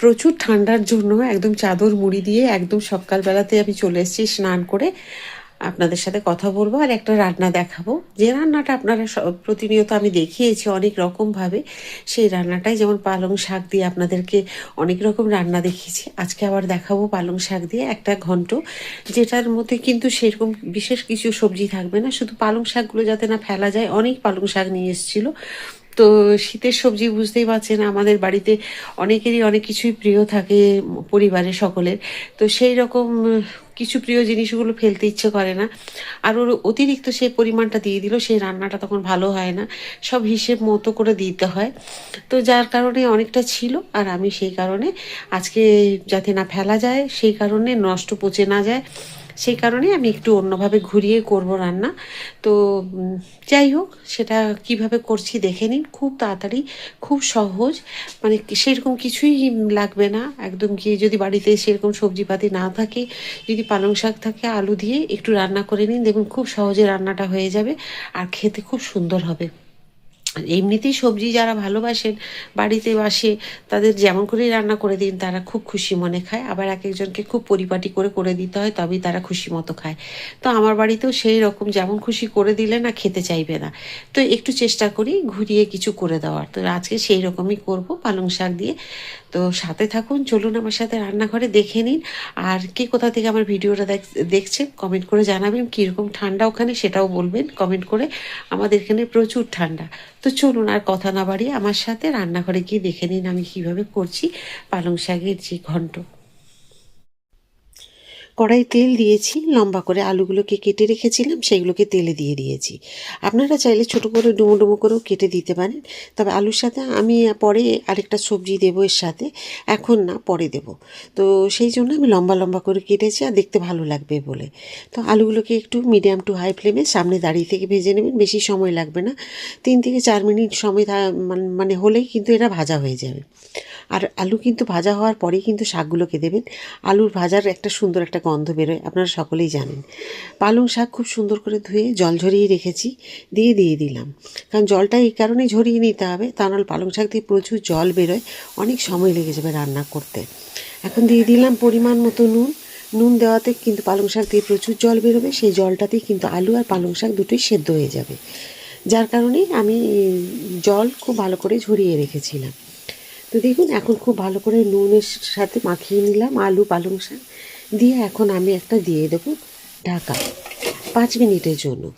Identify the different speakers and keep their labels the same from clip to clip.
Speaker 1: প্রচুর ঠান্ডার জন্য একদম চাদর মুড়ি দিয়ে একদম সকালবেলাতে আমি চলে এসেছি স্নান করে। আপনাদের সাথে কথা বলব আর একটা রান্না দেখাবো। যে রান্নাটা আপনারা প্রতিনিয়ত আমি দেখিয়েছি অনেক রকমভাবে, সেই রান্নাটাই যেমন পালং শাক দিয়ে আপনাদেরকে অনেক রকম রান্না দেখিয়েছি। আজকে আবার দেখাবো পালং শাক দিয়ে একটা ঘন্ট, যেটার মধ্যে কিন্তু সেরকম বিশেষ কিছু সবজি থাকবে না। শুধু পালং শাকগুলো যাতে না ফেলা যায়, অনেক পালং শাক নিয়ে এসেছিল। তো শীতের সবজি বুঝতেই পারছেন, আমাদের বাড়িতে অনেকেরই অনেক কিছুই প্রিয় থাকে পরিবারের সকলের। তো সেই রকম কিছু প্রিয় জিনিসগুলো ফেলতে ইচ্ছে করে না। আর ওর অতিরিক্ত সেই পরিমাণটা দিয়ে দিল, সেই রান্নাটা তখন ভালো হয় না। সব হিসেব মতো করে দিতে হয়। তো যার কারণে অনেকটা ছিল, আর আমি সেই কারণে আজকে যাতে না ফেলা যায়, সেই কারণে নষ্ট পচে না যায়। সেই কারণে আমি একটু অন্যভাবে ঘুরিয়ে করব রান্না। তো যাই হোক, সেটা কীভাবে করছি দেখে নিন। খুব তাড়াতাড়ি, খুব সহজ। মানে সেরকম কিছুই লাগবে না। একদম কি যদি বাড়িতে সেরকম সবজিপাতি না থাকে, যদি পালং শাক থাকে, আলু দিয়ে একটু রান্না করে নিন। দেখুন, খুব সহজে রান্নাটা হয়ে যাবে। আর খেতে খুব সুন্দর হবে। এমনিতেই সবজি যারা ভালোবাসেন, বাড়িতে বাসে, তাদের যেমন করেই রান্না করে দিন, তারা খুব খুশি মনে খায়। আবার এক একজনকে খুব পরিপাটি করে করে দিতে হয়, তবেই তারা খুশি মতো খায়। তো আমার বাড়িতেও সেই রকম যেমন খুশি করে দিলে না, খেতে চাইবে না। তো একটু চেষ্টা করি ঘুরিয়ে কিছু করে দেওয়ার। তো আজকে সেই রকমই করব, পালং শাক দিয়ে। তো সাথে থাকুন, চলুন আমার সাথে রান্নাঘরে দেখে নিন। আর কে কোথা থেকে আমার ভিডিওটা দেখ- দেখছেন কমেন্ট করে জানাবেন, কীরকম ঠান্ডা ওখানে সেটাও বলবেন কমেন্ট করে আমাদের এখানে প্রচুর ঠান্ডা। তো চলুন আর কথা না বাড়িয়ে আমার সাথে রান্নাঘরে গিয়ে দেখে নিন আমি কীভাবে করছি পালং শাকের যে ঘন্ট। কড়াই তেল দিয়েছি, লম্বা করে আলুগুলোকে কেটে রেখেছিলাম সেগুলোকে তেলে দিয়ে দিয়েছি। আপনারা চাইলে ছোট করে ডুমো ডুমো করেও কেটে দিতে পারেন, তবে আলুর সাথে আমি পরে আরেকটা সবজি দেবো এর সাথে, এখন না, পরে দেব। তো সেই জন্য আমি লম্বা লম্বা করে কেটেছি আর দেখতে ভালো লাগবে বলে। তো আলুগুলোকে একটু মিডিয়াম টু হাই ফ্লেমে সামনে দাঁড়িয়ে থেকে ভেজে নেবেন, বেশি সময় লাগবে না। তিন থেকে চার মিনিট সময় মানে হলেই কিন্তু এটা ভাজা হয়ে যাবে। আর আলু কিন্তু ভাজা হওয়ার পরেই কিন্তু শাকগুলোকে দেবেন। আলুর ভাজার একটা সুন্দর একটা গন্ধ বেরোয়, আপনারা সকলেই জানেন। পালং শাক খুব সুন্দর করে ধুয়ে জল ঝরিয়ে রেখেছি, দিয়ে দিয়ে দিলাম। কারণ জলটা এই কারণেই ঝরিয়ে নিতে হবে, তা নাহলে পালং শাক দিয়ে প্রচুর জল বেরোয়, অনেক সময় লেগে যাবে রান্না করতে। এখন দিয়ে দিলাম পরিমাণ মতো নুন। নুন দেওয়াতে কিন্তু পালং শাক দিয়ে প্রচুর জল বেরোবে, সেই জলটাতেই কিন্তু আলু আর পালং শাক দুটোই সেদ্ধ হয়ে যাবে। যার কারণে আমি জল খুব ভালো করে ঝরিয়ে রেখেছিলাম। তো দেখুন, এখন খুব ভালো করে নুনের সাথে মাখিয়ে নিলাম আলু, পালং শাক। দিয়ে এখন আমি একটা দিয়ে দেবো ঢাকা। পাঁচ মিনিটের জন্য।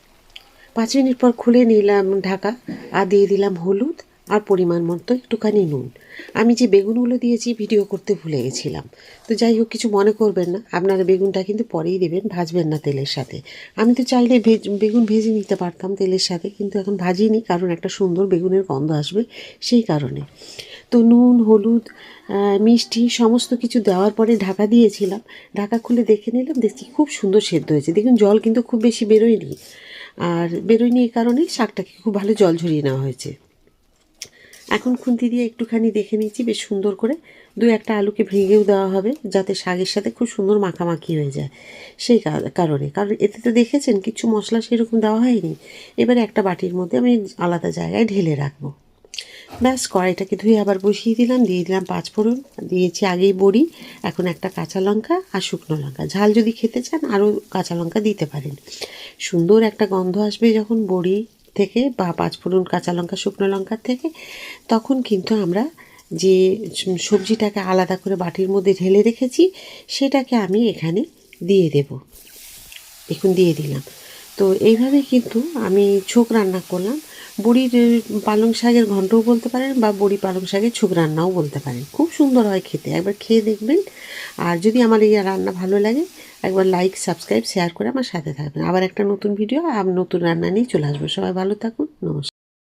Speaker 1: পাঁচ মিনিট পর খুলে নিলাম ঢাকা আর দিয়ে দিলাম হলুদ আর পরিমাণ মতো একটুখানি নুন। আমি যে বেগুনগুলো দিয়েছি ভিডিও করতে ভুলে গেছিলাম। তো যাই হোক, কিছু মনে করবেন না। আপনারা বেগুনটা কিন্তু পরেই দেবেন, ভাজবেন না তেলের সাথে। আমি তো চাইলে ভেজ, বেগুন ভেজে নিতে পারতাম তেলের সাথে, কিন্তু এখন ভাজিনি, কারণ একটা সুন্দর বেগুনের গন্ধ আসবে সেই কারণে। তো নুন, হলুদ মিষ্টি সমস্ত কিছু দেওয়ার পরে ঢাকা দিয়েছিলাম। ঢাকা খুলে দেখে নিলাম, দেখছি খুব সুন্দর সেদ্ধ হয়েছে। দেখুন, জল কিন্তু খুব বেশি বেরোয়নি। আর বেরোয়নি এই কারণে শাকটাকে খুব ভালো জল ঝরিয়ে নেওয়া হয়েছে। এখন খুন্তি দিয়ে একটুখানি দেখে নিচ্ছি, বেশ সুন্দর করে। দু একটা আলুকে ভেঙেও দেওয়া হবে, যাতে শাকের সাথে খুব সুন্দর মাখামাখি হয়ে যায়। সেই কারণে। কারণ এতে তো দেখেছেন, কিছু মশলা সেরকম দেওয়া হয়নি। এবারে একটা বাটির মধ্যে আমি আলাদা জায়গায় ঢেলে রাখব। ব্যাস, কড়াইটাকে ধুয়ে আবার বসিয়ে দিলাম, দিয়ে দিলাম পাঁচ ফোড়ন, দিয়েছি আগেই বড়ি, এখন একটা কাঁচা লঙ্কা আর শুকনো লঙ্কা। ঝাল যদি খেতে চান, আরও কাঁচা লঙ্কা দিতে পারেন। সুন্দর একটা গন্ধ আসবে যখন বড়ি থেকে বা পাঁচ ফোড়ন কাঁচা লঙ্কা, শুকনো লঙ্কার থেকে, তখন কিন্তু আমরা যে সবজিটাকে আলাদা করে বাটির মধ্যে ঢেলে রেখেছি, সেটাকে আমি এখানে দিয়ে দেব। দেখুন, দিয়ে দিলাম। তো এইভাবে কিন্তু আমি ছোক রান্না করলাম। বড়ির পালং শাকের ঘন্টও বলতে পারেন বা বুড়ি পালং শাকের ছুক রান্নাও বলতে পারেন। খুব সুন্দর হয় খেতে, একবার খেয়ে দেখবেন। আর যদি আমার এই রান্না ভালো লাগে, একবার লাইক সাবস্ক্রাইব শেয়ার করে আমার সাথে থাকবেন। আবার একটা নতুন ভিডিও আর নতুন রান্না নিয়ে চলে আসব। সবাই ভালো থাকুন, নমস্কার।